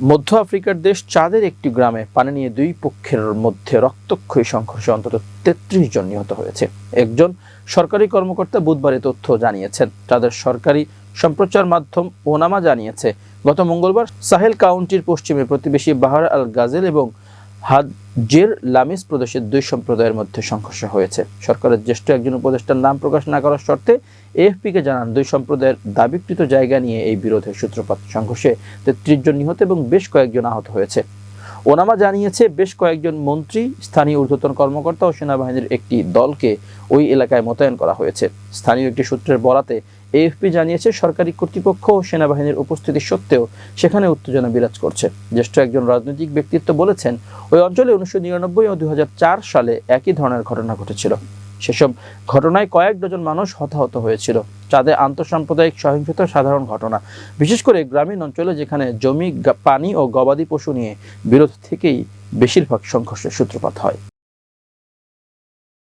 মধ্য আফ্রিকার দেশ চাঁদের একটি গ্রামে পানি নিয়ে দুই পক্ষের মধ্যে রক্তক্ষয়ী সংঘর্ষে অন্তত তেত্রিশ জন নিহত হয়েছে। একজন সরকারি কর্মকর্তা বুধবার তথ্য জানিয়েছেন। তাদের সরকারি সম্প্রচার মাধ্যম ওনামা জানিয়েছে, গত মঙ্গলবার সাহেল কাউন্টির পশ্চিমে প্রতিবেশী বাহার আল গাজেল এবং হাজের লামিস প্রদেশের দুই সম্প্রদায়ের মধ্যে সংঘর্ষ হয়েছে। সরকারের জ্যেষ্ঠ একজন উপদেষ্টার নাম প্রকাশ না করার শর্তে এএফপিকে জানান, দুই সম্প্রদায়ের দাবিকৃত জায়গা নিয়ে এই বিরোধের সূত্রপাত। সংঘর্ষে তেত্রিশ জন নিহত এবং বেশ কয়েকজন আহত হয়েছে। ওনামা জানিয়েছে, বেশ কয়েকজন মন্ত্রী, স্থানীয় ঊর্ধ্বতন কর্মকর্তা ও সেনাবাহিনীর একটি দলকে ওই এলাকায় মোতায়েন করা হয়েছে। স্থানীয় একটি সূত্রের বরাতে এএফপি জানিয়েছে, সরকারি কর্তৃপক্ষ ও সেনাবাহিনীর উপস্থিতি সত্ত্বেও সেখানে উত্তেজনা বিরাজ করছে। জ্যেষ্ঠ একজন রাজনৈতিক ব্যক্তিত্ব বলেছেন, ওই অঞ্চলে উনিশশো নিরানব্বই ও দু হাজার চার সালে একই ধরনের ঘটনা ঘটেছিল। সেসব ঘটনায় কয়েক ডজন মানুষ হতাহত হয়েছিল, চাঁদে আন্তঃসাম্প্রদায়িক সহিংসতা সাধারণ ঘটনা। বিশেষ করে গ্রামীণ অঞ্চলে যেখানে জমি পানি ও গবাদি পশু নিয়ে বিরোধ থেকেই বেশিরভাগ সংঘর্ষের সূত্রপাত হয়।